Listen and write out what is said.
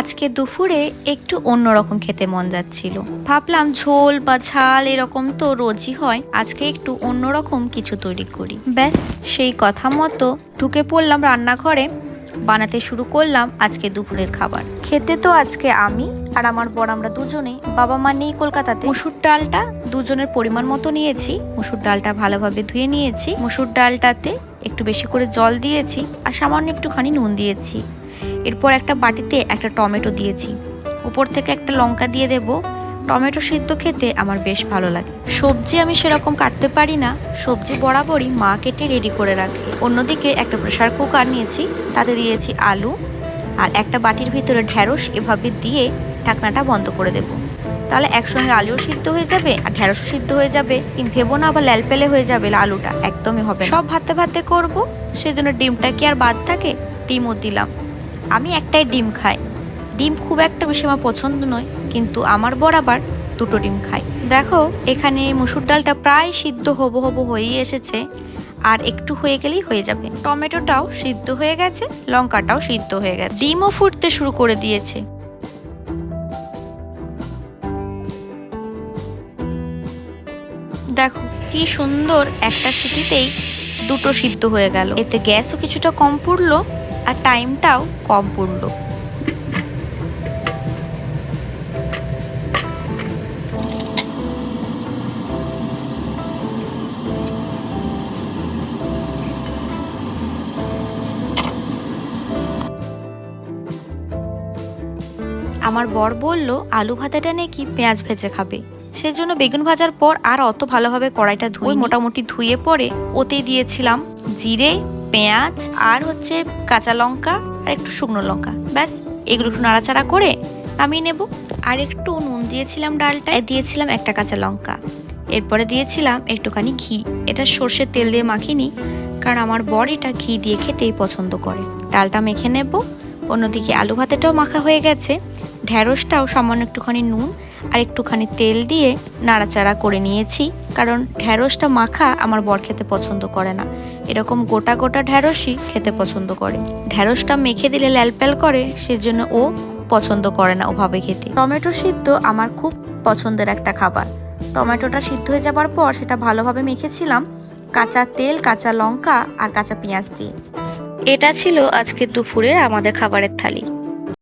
আজকে দুপুরে একটু অন্যরকম খেতে মন যাচ্ছিল। ভাবলাম ঝোল বা ঝাল এরকম তো রোজই হয়, আজকে একটু অন্যরকম কিছু তৈরি করি। ব্যাস, সেই কথা মতো ঢুকে পড়লাম রান্নাঘরে, বানাতে শুরু করলাম আজকে দুপুরের খাবার। খেতে তো আজকে আমি আর আমার বড় আমরা দুজনেই বাবা মা নেই কলকাতাতে। মুসুর ডালটা দুজনের পরিমাণ মতো নিয়েছি, মুসুর ডালটা ভালোভাবে ধুয়ে নিয়েছি, মুসুর ডালটাতে একটু বেশি করে জল দিয়েছি আর সামান্য একটুখানি নুন দিয়েছি। এরপর একটা বাটিতে একটা টমেটো দিয়েছি। উপর থেকে একটা লঙ্কা দিয়ে দেব। টমেটো সিদ্ধ খেতে আমার বেশ ভালো লাগে। সবজি আমি সেরকম কাটতে পারি না। সবজি বরাবরই মা কেটে রেডি করে রাখে। অন্যদিকে একটা প্রেশার কুকার নিয়েছি, তাতে দিয়েছি আলু। আর একটা বাটির ভিতরে ঢ্যাঁড়স এভাবে দিয়ে ঢাকনাটা বন্ধ করে দেব। তাহলে একসঙ্গে আলুও সিদ্ধ হয়ে যাবে আর ঢ্যাঁড়সও সিদ্ধ হয়ে যাবে। কিন্তু ভেবো না, আবার ল্যালপেলে হয়ে যাবে আলুটা। একদমই হবে। সব ভাতে ভাতে করব। সেজন্য ডিমটা কি আর বাদ থাকে? ডিমও দিলাম। আমি একটাই ডিম খাই। ডিম খুব একটা বেশি আমার পছন্দ নয়, কিন্তু আমার বর আবার দুটো ডিম খাই। দেখো, এখানে মুসুর ডালটা প্রায় সিদ্ধ হব হব হয়েই এসেছে, আর একটু হয়ে গেলেই হয়ে যাবে। টমেটোটাও সিদ্ধ হয়ে গেছে, লঙ্কাটাও সিদ্ধ হয়ে গেছে। ডিমও ফুটতে শুরু করে দিয়েছে। দেখো, কি সুন্দর একটা সিটিতেই দুটো সিদ্ধ হয়ে গেল। এতে গ্যাসও কিছুটা কম পড়ল আর টাইমটাও কম পড়ল। আমার বর বলল, আলু ভাতাটা নাকি পেঁয়াজ ভেজে খাবে। সেজন্য বেগুন ভাজার পর আর অত ভালোভাবে কড়াইটা ধুয়ে মোটামুটি ধুয়ে পরে ওতেই দিয়েছিলাম জিরে পেঁয়াজ আর হচ্ছে কাঁচা লঙ্কা আর একটু শুকনো লঙ্কা। ব্যাস, এগুলো একটু নাড়াচাড়া করে নামিয়ে নেব। আর একটু নুন দিয়েছিলাম ডালটায় দিয়েছিলাম একটা কাঁচা লঙ্কা। এরপরে দিয়েছিলাম একটুখানি ঘি। এটা সর্ষের তেল দিয়ে মাখিনি, কারণ আমার বর এটা ঘি দিয়ে খেতেই পছন্দ করে। ডালটা মেখে নেব। অন্যদিকে আলু ভাতেটাও মাখা হয়ে গেছে। ঢ্যাঁড়সটাও সামান্য একটুখানি নুন আর একটুখানি তেল দিয়ে নাড়াচাড়া করে নিয়েছি। কারণ ঢ্যাঁড়সটা মাখা আমার বর খেতে পছন্দ করে না। এরকম গোটা গোটা ঢ্যাঁড়সই খেতে পছন্দ করে। ঢ্যাঁড়সটা মেখে দিলে ল্যালপ্যাল করে, সেজন্য ও পছন্দ করে না ওভাবে খেতে। টমেটো সিদ্ধ আমার খুব পছন্দের একটা খাবার। টমেটোটা সিদ্ধ হয়ে যাবার পর সেটা ভালোভাবে মেখেছিলাম। কাঁচা তেল, কাঁচা লঙ্কা আর কাঁচা পেঁয়াজ দিয়ে। এটা ছিল আজকে দুপুরে আমাদের খাবারের থালি।